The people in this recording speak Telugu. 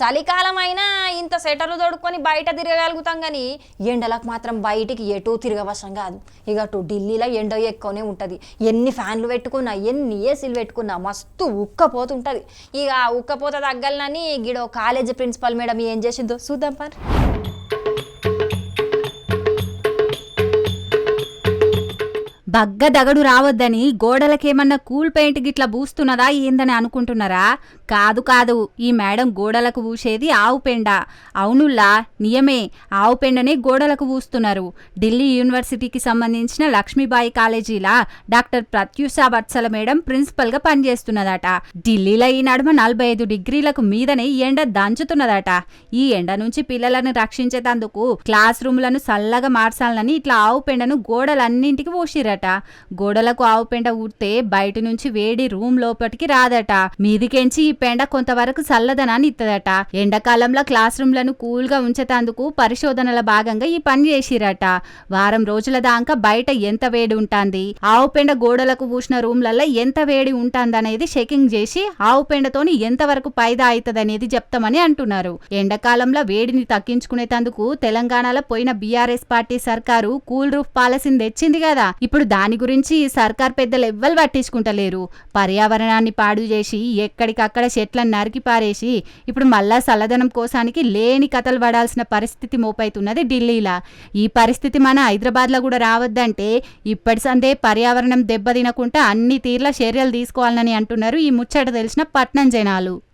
చలికాలం అయినా ఇంత సెటర్లు తోడుకొని బయట తిరగగలుగుతాం కానీ ఎండలకు మాత్రం బయటికి ఎటు తిరగవశం కాదు. ఇక అటు ఢిల్లీలో ఎండ ఎక్కువనే ఉంటుంది. ఎన్ని ఫ్యాన్లు పెట్టుకున్నా ఎన్ని ఏసీలు పెట్టుకున్నా మస్తు ఉక్కపోతుంటుంది. ఇక ఉక్కపోత తగ్గలనని గిడో కాలేజ్ ప్రిన్సిపల్ మేడం ఏం చేసిందో చూద్దాం పని బగ్గ దగడు రావద్దని గోడలకేమన్నా కూల్ పెయింట్ గిట్లా బూస్తున్నదా ఏందని అనుకుంటున్నారా? కాదు కాదు ఈ మేడం గోడలకు పూసేది ఆవు పెండ. అవునుల్లా నియమే ఆవు పెండనే గోడలకు పూస్తున్నారు ఢిల్లీ యూనివర్సిటీకి సంబంధించిన లక్ష్మీబాయి కాలేజీలా డాక్టర్ ప్రత్యూష వత్సల మేడం ప్రిన్సిపల్గా పనిచేస్తున్నదట. ఢిల్లీలో ఈ నడుమ నలభై ఐదు డిగ్రీలకు మీదనే ఈ ఎండ దంచుతున్నదట. ఈ ఎండ నుంచి పిల్లలను రక్షించేటందుకు క్లాస్ రూమ్లను చల్లగా మార్చాలని ఇట్లా ఆవు పెండను గోడలన్నింటికి పోసిరట గోడలకు ఆవు పెండ ఊడితే బయట నుంచి వేడి రూమ్ లోపటికి రాదట. మీదికెంచి ఈ పెండ కొంతవరకు చల్లదనాన్ని ఇత్తదట. ఎండాకాలంలో క్లాస్ రూమ్లను కూల్గా ఉంచేటందుకు పరిశోధనల భాగంగా ఈ పని చేసిరట. వారం రోజుల దాకా బయట ఎంత వేడి ఉంటుంది? ఆవు పెండ గోడలకు పూసిన రూమ్లలో ఎంత వేడి ఉంటుందనేది చెకింగ్ చేసి ఆవు పెండతోని ఎంతవరకు పైదా అవుతుందనేది చెప్తామని అంటున్నారు. ఎండాకాలంలో వేడిని తగ్గించుకునేటందుకు తెలంగాణలో పోయిన బీఆర్ఎస్ పార్టీ సర్కారు కూల్ రూఫ్ పాలసీని తెచ్చింది కదా ఇప్పుడు దాని గురించి ఈ సర్కార్ పెద్దలు ఎవ్వరు పట్టించుకుంటలేరు. పర్యావరణాన్ని పాడు చేసి ఎక్కడికక్కడ చెట్లను నరికి పారేసి ఇప్పుడు మళ్ళా చల్లదనం కోసానికి లేని కథలు పడాల్సిన పరిస్థితి మోపైతున్నది ఢిల్లీలా. ఈ పరిస్థితి మన హైదరాబాద్లో కూడా రావద్దంటే ఇప్పటి సందే పర్యావరణం దెబ్బతినకుండా అన్ని తీర్ల చర్యలు తీసుకోవాలని అంటున్నారు ఈ ముచ్చట తెలిసిన పట్నం జనాలు.